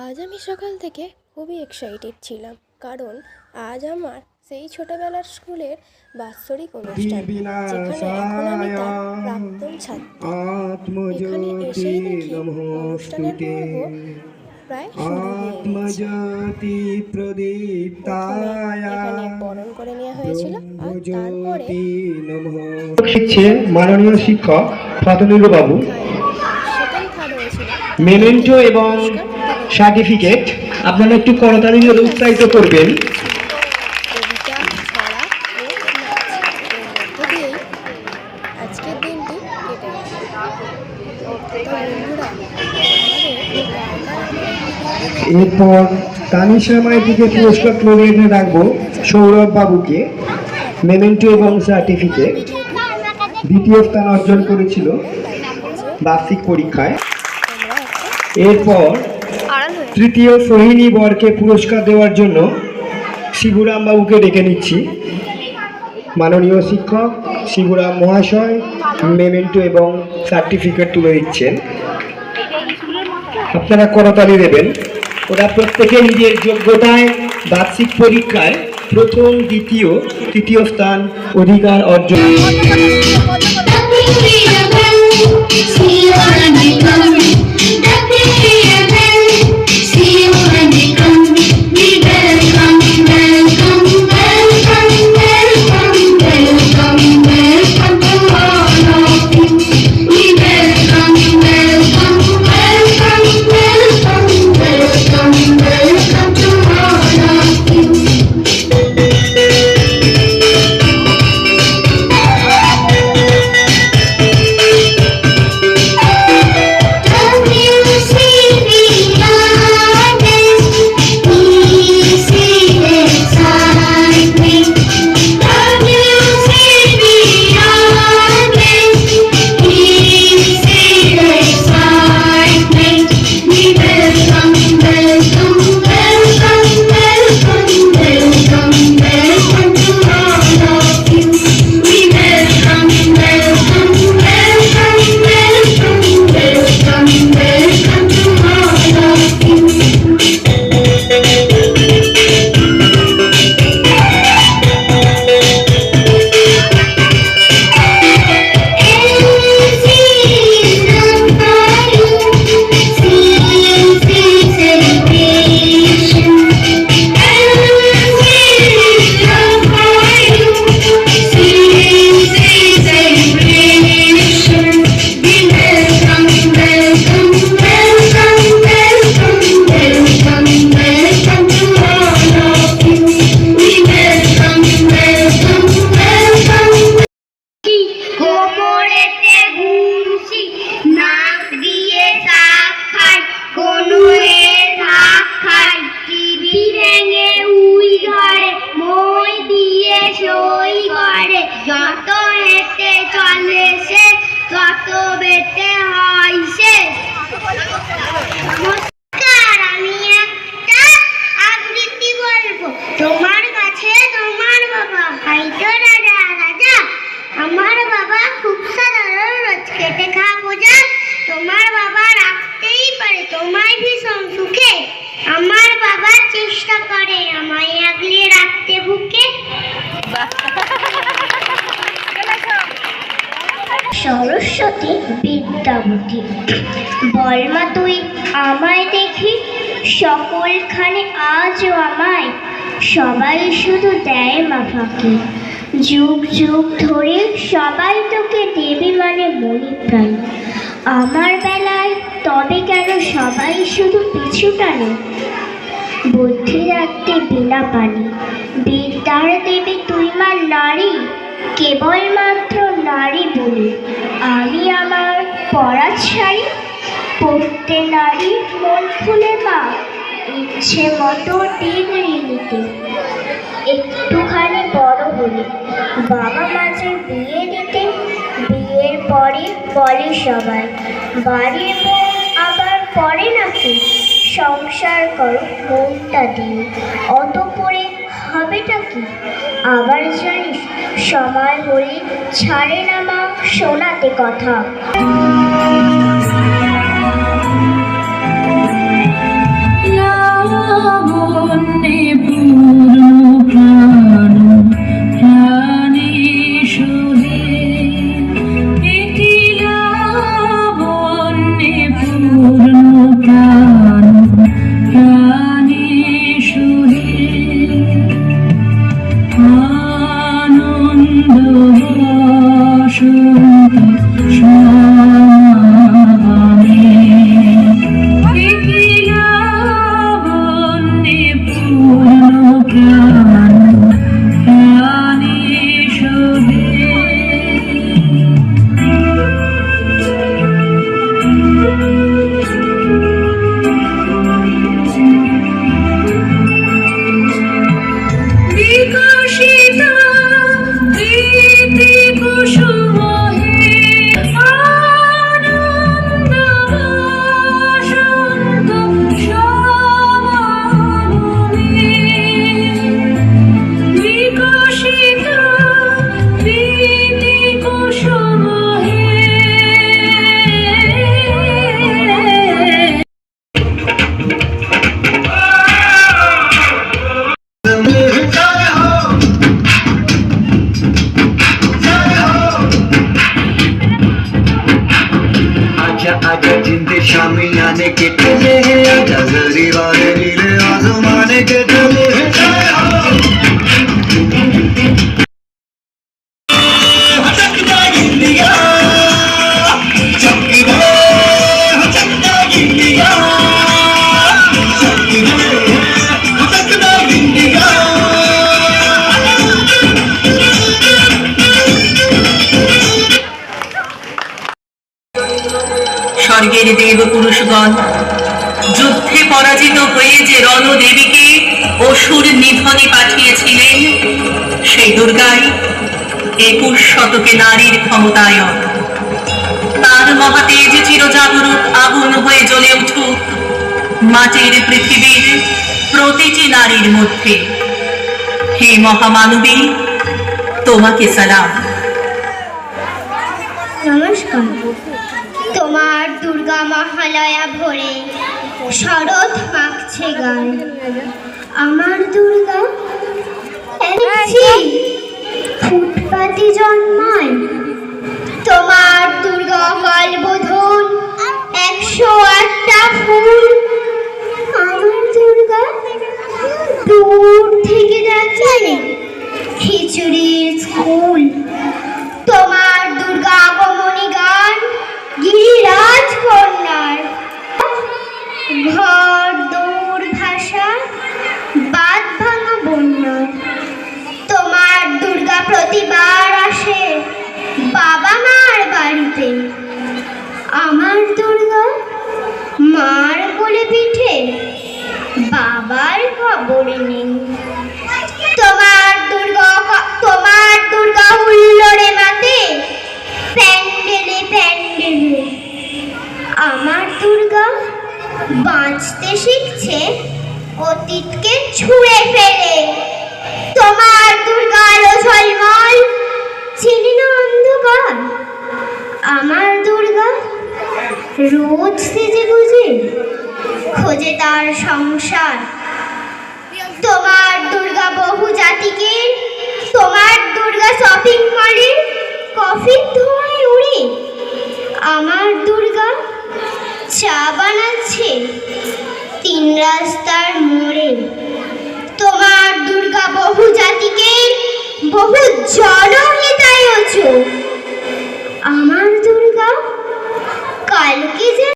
আজ আমি সকাল থেকে খুবই এক্সাইটেড ছিলাম কারণ আজ আমার সেই ছোটবেলার স্কুলের বাৎসরিক অনুষ্ঠান যেখানে এখন আমি তার প্রাক্তন ছাত্র। এখানে এসেই দেখি অনুষ্ঠানের পর্ব প্রায় শুরু হয়ে গেছে। এখানে বরণ করে নেওয়া হয়েছিল আর তারপরে জ্যোতি শিখছেন মাননীয় শিক্ষক ফাতনুর বাবু। মেমেন্টো এবং সার্টিফিকেট, আপনারা একটু করতালি দিয়ে উৎসাহিত করবেন। এরপর তানিশা মাইতিকে পুরস্কার তুলে এনে রাখব সৌরভ বাবুকে মেমেন্টো এবং সার্টিফিকেট দ্বিতীয় স্থান অর্জন করেছিল বার্ষিক পরীক্ষায়। এরপর তৃতীয় সোহিনী বরকে পুরস্কার দেওয়ার জন্য শিবুরাম বাবুকে ডেকে নিচ্ছি। মাননীয় শিক্ষক শিবুরাম মহাশয় মেমেন্টো এবং সার্টিফিকেট তুলে দিচ্ছেন। আপনারা করতালি দেবেন। ওরা প্রত্যেকে নিজের যোগ্যতায় বার্ষিক পরীক্ষায় প্রথম দ্বিতীয় তৃতীয় স্থান অধিকার অর্জন সরস্বতী বিদ্যাবতী বলমা তুই আমায় দেখি। সকলখানে আজও আমায়, সবাই শুধু দেয় মা ফাঁকি। যুগ যুগ ধরে সবাই তোকে দেবী মানে মনি প্রাণ। আমার বেলায় তবে কেন সবাই শুধু পিছু টানে বুদ্ধি রাখতে বিনা পানি বিদ্যার দেবী তুই মা নারী, কেবলমাত্র নারী বলি। আমি আমার পড়া ছাড়ি পড়তে নারী মন খুলে মা, ইচ্ছে মতো ডিগ্রি নিতে একটুখানি বড় হলে বাবা মাঝে বিয়ে দিতে, বিয়ের পরে বলে সবাই, বাড়ির আবার পরে নাকি? সংসার কর, মনটা দিয়ে। অত করে হবেটা কি? আবার জানিস, সময় হলে ছাড়ে না মা, শোনাতে কথা। make it স্বর্গের দেব পুরুষগণ যুদ্ধে পরাজিত হয়ে যে রণদেবীকে অসুর নিধনে পাঠিয়েছিলেন, সেই দুর্গাই একুশ শতকে নারীর ক্ষমতায়ন। তার মহাতেজ চিরজাগরুক আগুন হয়ে জ্বলে উঠুক মাটির পৃথিবীর প্রতিটি নারীর মধ্যে। হে মহামানবী, তোমাকে সালাম। নমস্কার। দুর্গা মহালয়া ভরে শরৎ মাখছে গান। আমার দুর্গা এনেছি। ফুটপাতি জন্মায়। তোমার দুর্গা কলবোধন একশো আটটা ফুল। আমার দুর্গা দূর থেকে দেখে। খিচুড়ির স্কুল বাবার তোমার দুর্গা তোমার দুর্গা হুল্লোড়ে মাতে। প্যান্ডেলে প্যান্ডেলে। আমার দুর্গা বাঁচতে শিখছে, অতীতকে ছুঁড়ে ফেলে। তোমার দুর্গা আলো ঝলমল, চিনি না অন্ধকার। আমার দুর্গা রোজ সেজে গুজে, খোঁজে তার সংসার। তোমার দুর্গা বহু জাতিকে, তোমার দুর্গা শপিং মলে কফি ধোঁয়ায় উড়ে আমার দুর্গা চা বানাচ্ছে তিন রাস্তার মোড়ে। তোমার দুর্গা বহু জাতিকে বহু জনহিতায়চ। আমার দুর্গা কালকে যে